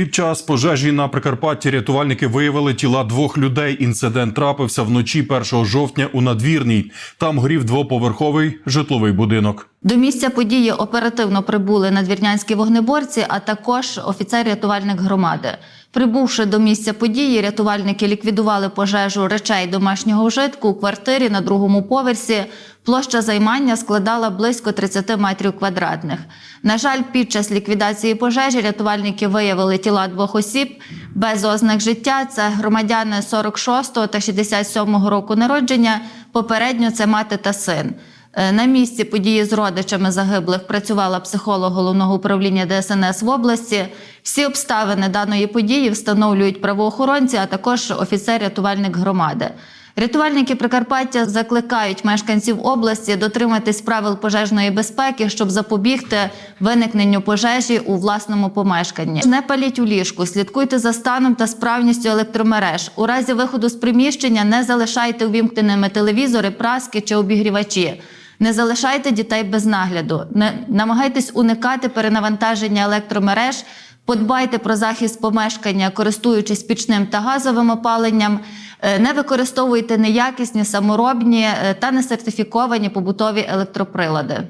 Під час пожежі на Прикарпатті рятувальники виявили тіла двох людей. Інцидент трапився вночі 1 жовтня у надвірній. Там горів двоповерховий житловий будинок. До місця події оперативно прибули надвірнянські вогнеборці, а також офіцер-рятувальник громади. Прибувши до місця події, рятувальники ліквідували пожежу речей домашнього вжитку у квартирі на другому поверсі. Площа займання складала близько 30 метрів квадратних. На жаль, під час ліквідації пожежі рятувальники виявили тіла двох осіб без ознак життя. Це громадяни 46 та 67 го року народження. Попередньо це мати та син. Е, На місці події з родичами загиблих працювала психолог головного управління ДСНС в області. Всі обставини даної події встановлюють правоохоронці, а також офіцер-рятувальник громади. Рятувальники Прикарпаття закликають мешканців області дотриматись правил пожежної безпеки, щоб запобігти виникненню пожежі у власному помешканні. Не паліть у ліжку, слідкуйте за станом та справністю електромереж. У разі виходу з приміщення не залишайте увімкненими телевізори, праски чи обігрівачі. Не залишайте дітей без нагляду. Не намагайтесь уникати перенавантаження електромереж. Подбайте про захист помешкання, користуючись пічним та газовим опаленням. Е, Не використовуйте неякісні, саморобні е, та несертифіковані побутові електроприлади.